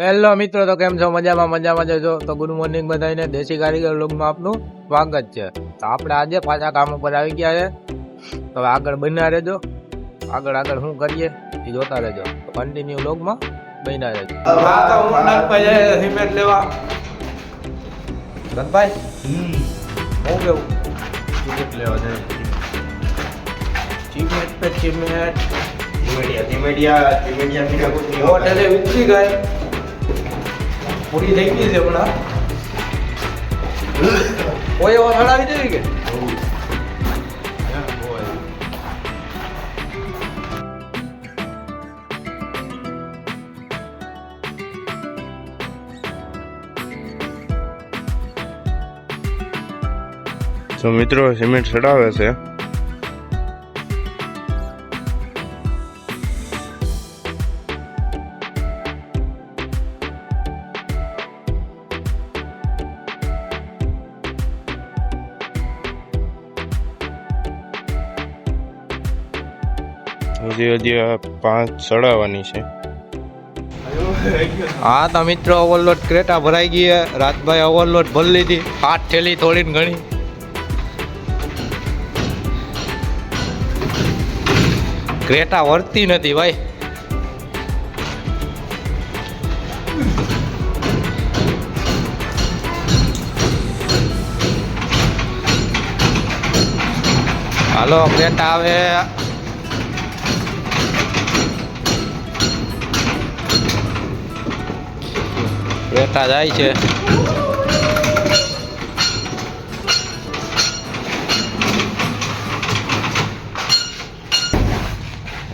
Hello મિત્રો તો કેમ છો? મજામાં મજામાં જજો તો ગુડ મોર્નિંગ બધાને. દેશી કારીગર લોગમાં આપનું સ્વાગત છે. તો આપણે આજે પાછા કામ ઉપર આવી ગયા છે. તો આગળ બન્યા રહેજો. આગળ આગળ શું કરીએ એ જોતા રહેજો. કન્ટિન્યુ લોગમાં બન્યા રહેજો. સિમેન્ટ લેવા. ધનભાઈ હું કેવું? લેવા જાય. ચીમેટ પે ચીમેટ ધીમેડિયા ધીમેડિયા ધીમેડિયા મીઠાપુરની હોટેલે ઉતરી ગઈ. પૂરી થઈ ગઈ છે હમણાં. કોઈ એવા આવી દેવી કે? તો મિત્રો, સિમેન્ટ ચડાવે છે. હજી પાંચ ચડાવવાની છે. હા, તો મિત્રો ઓવરલોડ ક્રેટા ભરાઈ ગઈ રાતભાઈ ઓવરલોડ ભરી લીધી. આઠ થેલી થોડીને ઘણી. ક્રેટા વર્તી નથી ભાઈ. હાલો, ક્રેટા આવે. ક્રેટા જાય છે.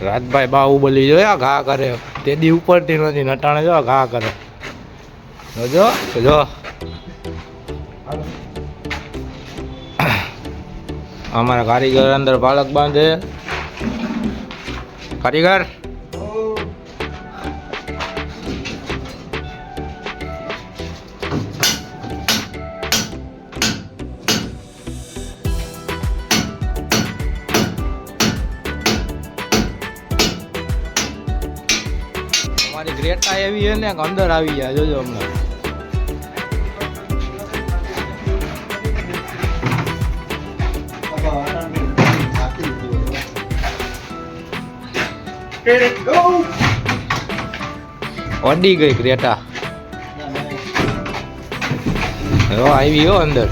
રાજભાઈ બાહુબલી જોયા ઘા કરે. તે દી ઉપરથી નથી, નટાણે જો ઘા કરે. જોજો જો. અમારા કારીગર અંદર બાળક બાંધે. કારીગર? અમારી ગ્રેટા એવી છે ને કે અંદર આવી જાય જોજો હમણાં અડી ગઈ ક્રેટા હો આવી હો અંદર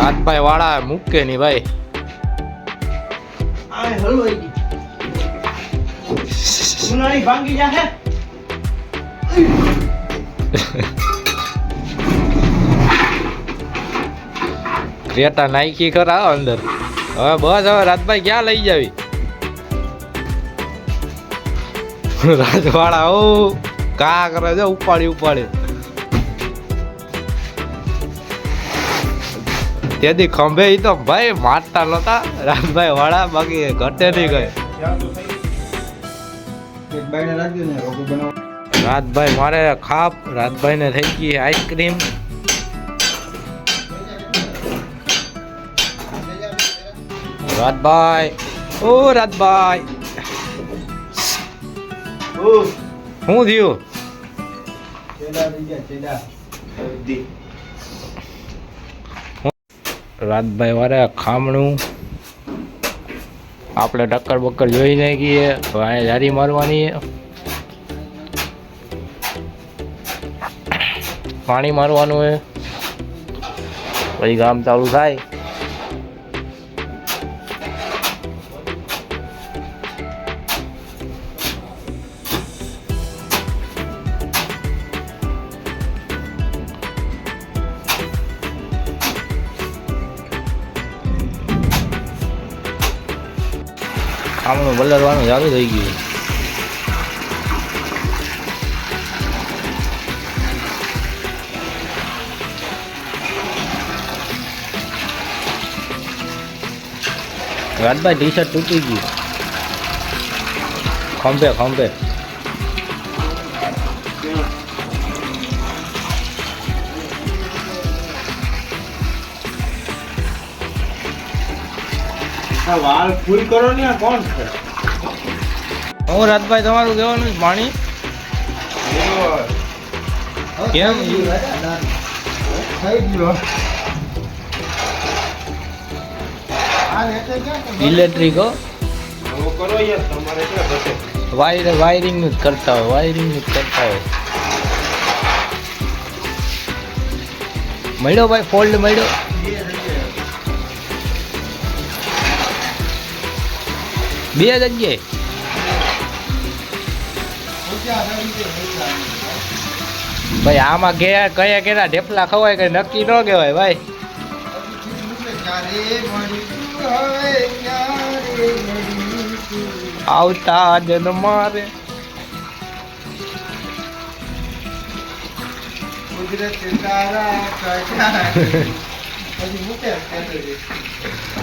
હાથભાઈ વાળા મૂકે નહીં ભાઈ. ભાંગી જાહે ક્રેટા નાખી ખરા હો અંદર. હવે બસ હવે રાજભાઈ ક્યાં લઈ જાવી? રાજવાળા ઓ કા કરે છે? ઉપાડી ઉપાડી. તેથી ખંભે એ તો ભાઈ મારતા નતા રાજભાઈ વાળા બાકી ઘટે નહીં ગયે રાજભાઈ મારે ખાપ રાજભાઈ ને થઈ ગઈ આઈસ્ક્રીમ. રાજભાઈ ઓ રાજભાઈ શું થયું? રાજભાઈ વારે ખામણું. આપણે ટક્કર બક્કર જોઈ નાખીએ અહીંયા જારી મારવાની. પાણી મારવાનું હોય. પછી કામ ચાલુ થાય. ખામણું બલરવાનું ચાલુ થઈ ગયું. રાજભાઈ ટી શર્ટ તૂટી ગયું. ખંભે ખંભે. વાળ ફૂલ કરો ને કોણ છે? હું રાજભાઈ તમારું કહેવાનું પાણી કેમ? ઇલેક્ટ્રિક વાયર વાયરિંગનું જ કરતા હોય વાયરિંગનું જ કરતા હોય. મળ્યો ભાઈ ફોલ્ડ મળ્યો. બે જગ્યાએ ભાઈ, આમાં ગયા કયા કયા ઢેપલા ખવાય કઈ નક્કી ન કહેવાય, ભાઈ. આવતા જન્મ મારે.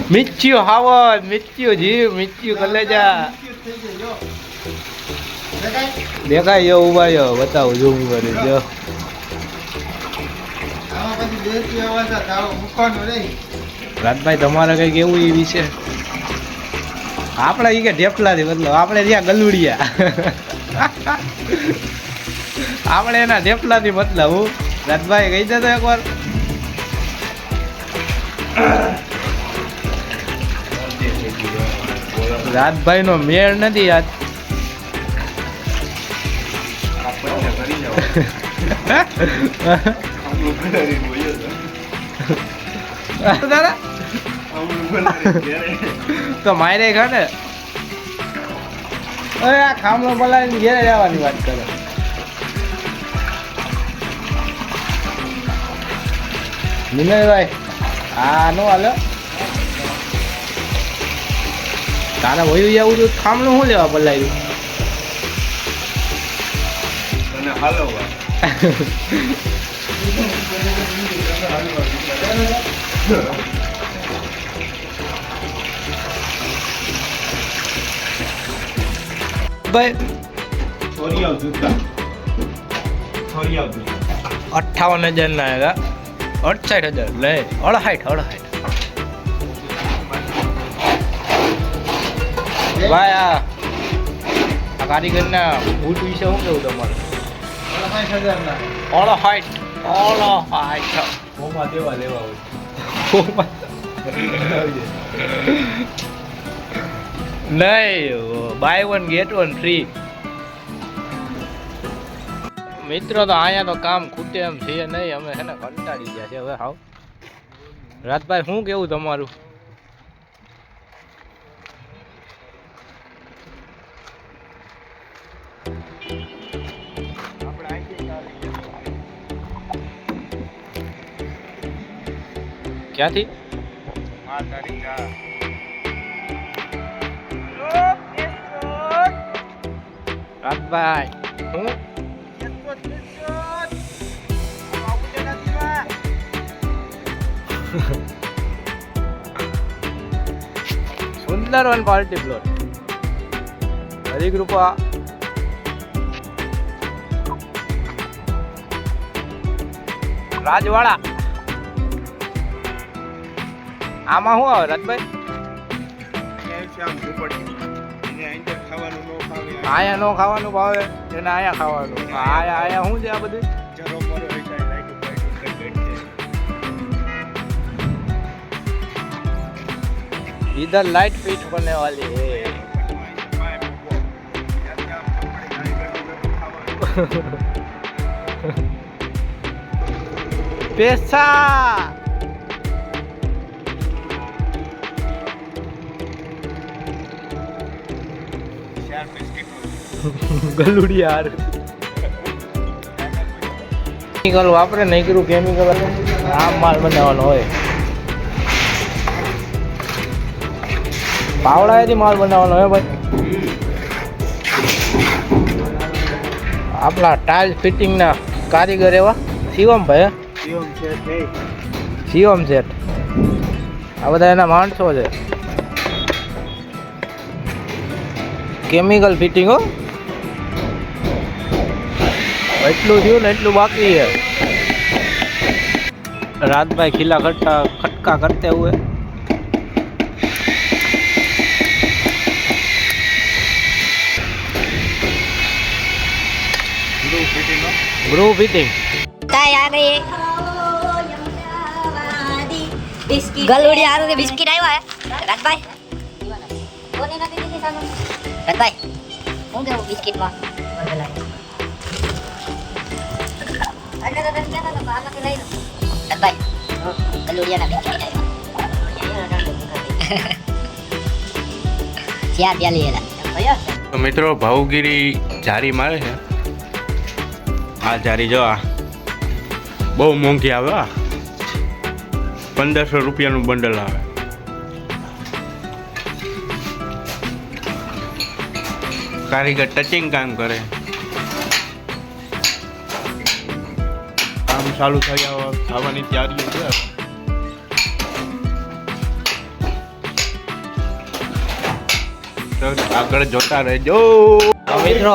મિચ્યું હાવન મિચ્યું જીવ મિચ્યું કલેજા દેખાય જો ઊભા જો બતાવું જો કરે જો રાજભાઈ તમારે કઈ કેવું એ વિશે આપણે એ કે ઢેપલાથી બદલો આપણે ત્યાં ગલુડિયા આપણે એના ઢેપલા થી બદલાવું રાજભાઈ કહી દેતો એકવાર રાજભાઈ નો મેળ નથી બોલ્યો તો મારે ખાને. અરે, આ ખામલો બોલાવીને ઘેરે જવાની વાત કરે. વિનયભાઈ આ નો હાલો. તારે વયું જવું તો ખામલું શું લેવા અને હાલો ભાઈ થોડી આવ થોડી આવ અઠાવન હજાર ના હતા અડસાઠ હજાર. લે અડસાઠ અડસાઠ ભાઈ આ કારીગરના બૂટ વિશે શું કેવું તમારે? અડસાઠ અડસાઠ હોમાં દેવા લેવા હોય. નહીં buy one get one free. મિત્રો તો અહીંયા તો કામ ખૂટે એમ છે નહીં, અમે છે ને કંટાળી ગયા છે હવે હાવ. રાજભાઈ, શું કેવું તમારું? ક્યાંથી? રાજભાઈ, હું? Sundar Van party plot Harikrupa Rajwada. આમાં શું આવે રાજભાઈ? ન આયા નો ખાવાનું ભાવે એને આયા ખાવાનું. આયા આયા શું છે આ બધું? इधर लाइट फिट होने वाली है पैसा ગલુડિયાર કેમિકલ વાપરે નહીં કર્યું કેમિકલ આમ માલ બનાવવાનો હોય પાવડાએથી માલ બનાવવાનો હે ભાઈ. આપણા ટાઇલ ફિટિંગના કારીગર એવા. શિવમ ભાઈ? શિવમ શેઠ આ બધા એના માણસો છે. કેમિકલ ફિટિંગ હો. એટલું થયું ને એટલું બાકી છે. રાતભાઈ ખીલા ખટકા ખટકા કરતે હુए ગ્રુપ ફિટિંગ તાય આ ગઈ ગલુડી આરું બિસ્કિટ આવ્યા હે. રાજભાઈ રાજભાઈ હું કેવું બિસ્કિટમાં? રાજભાઈ ગલુડિયાના બિસ્કિટ આવ્યા ચાર પ્યાલી એલા. તો મિત્રો ભાવગીરી જારી મારે છે. આ જારી જો આ. બહુ મોંઘી આવે આ પંદરસો રૂપિયાનું બંડલ આવે. કારીગર ટચિંગ કામ કરે. કામ ચાલુ થયા થવાની તૈયારી છે. આગળ જોતા રહેજો. મિત્રો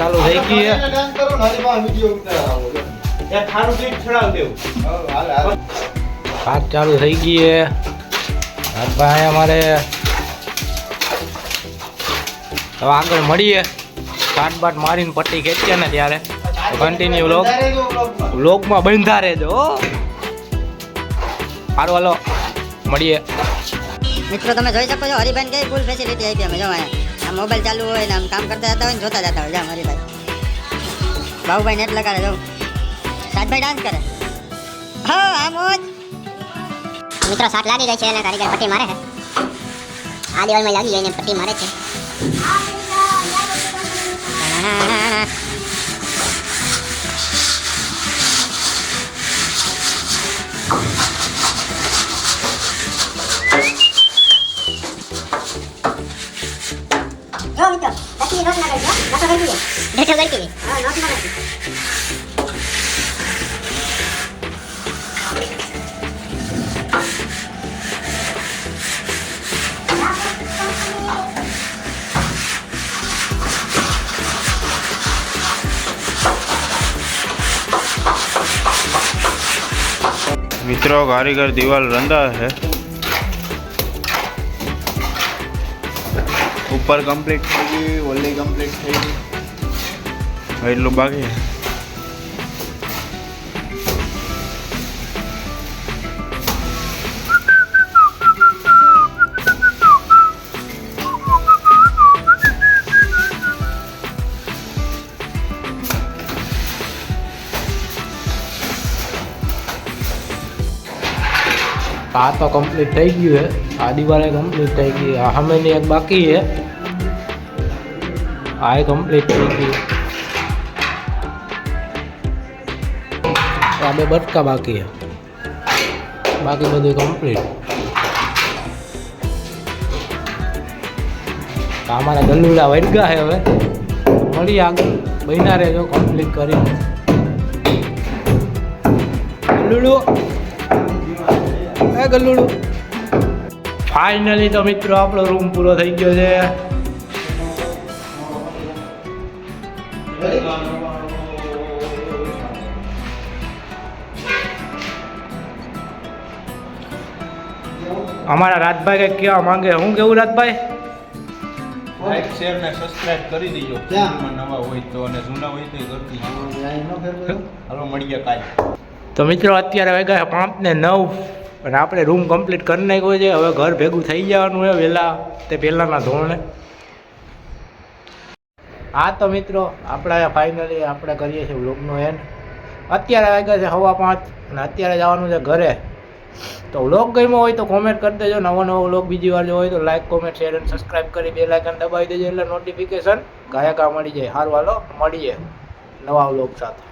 ચાલુ થઈ ગઈ ડાન્સ કરો ને હરી વિડિયો ઉતારો એ થારું ક્લિપ છડાવ દેવું. હાલ હાલ ભાત ચાલુ થઈ ગઈ છે ભાઈ અમારે. હવે આગળ મળીએ. કાટ બાટ મારીને પટ્ટી ખેંચીએ ને ત્યારે. કન્ટિન્યુ લોક લોકમાં બંધા રહેજો હો. સારું હાલો મળીએ. મિત્રો તમે જોઈ શકો છો હરિભાઈ કઈ ફૂલ ફેસિલિટી આપી અમે જો આમ મોબાઈલ ચાલુ હોય ને આમ કામ કરતા જતા હોય ને જોતા જતા હોય. જા, મારી ભાઈ. બાબુભાઈ નેટ લગાડે, જો. સાતભાઈ ડાન્સ કરે. હો આ મોજ મિત્રો સાત લાગી ગઈ છે અને કારીગર પટ્ટી મારે છે. આ દિવાલમાં લાગી ગઈ ને પટ્ટી મારે છે. કરજો નોટો ગળકી ગઈ ડેટો ગળકી ગઈ હા નોટ ના ગળકી મિત્રો કારીગર દિવાલ રંધા છે ઉપર કમ્પ્લીટ થઈ ગઈ ઓલી કમ્પ્લીટ થઈ ગઈ હવે એટલું બાકી. આ તો કમ્પ્લીટ થઈ ગયું છે. આ દિવાલે કમ્પ્લીટ થઈ ગઈ આ સામેની એક બાકી છે. આ કમ્પ્લીટ થઈ ગઈ આ બે બટકા બાકી છે. બાકી બધું કમ્પ્લીટ અમારા ગલુડા વડગા છે હવે. મળી આગળ. બન્યા રહેજો કમ્પ્લીટ કરી ગલ્લુડું એ ગલ્લુડું ફાઇનલી તો મિત્રો આપણો રૂમ પૂરો થઈ ગયો છે. અમારા રાજભાઈ કઈ કહેવા માંગે? હું કેવું રાજભાઈ? લાઈક શેર ને સબસ્ક્રાઇબ કરી દેજો. ક્યાં? ચેનલમાં નવા હોય તો અને જૂના હોય તો એ કરતી હાલો મળીએ કાલે. તો મિત્રો અત્યારે વાગ્યા પાંચ ને નવ અને આપણે રૂમ કમ્પ્લીટ કરી નાખ્યો છે. હવે ઘર ભેગું થઈ જવાનું છે વહેલા તે પહેલાંના ધોરણે. હા તો મિત્રો આપણે ફાઇનલી આપણે કરીએ છીએ વ્લોગનો એન્ડ અત્યારે વાગ્યા છે હવા પાંચ અને અત્યારે જવાનું છે ઘરે. તો વ્લોગ ગમ્યો હોય તો કોમેન્ટ કરી દેજો. નવો નવો વ્લોગ બીજી વાર જો હોય તો લાઈક કોમેન્ટ શેર અને સબસ્ક્રાઈબ કરી બે લાઇકન દબાવી દેજો એટલે નોટિફિકેશન ગાયકા મળી જાય. સારું હાલો, મળીએ નવા વ્લોગ સાથે.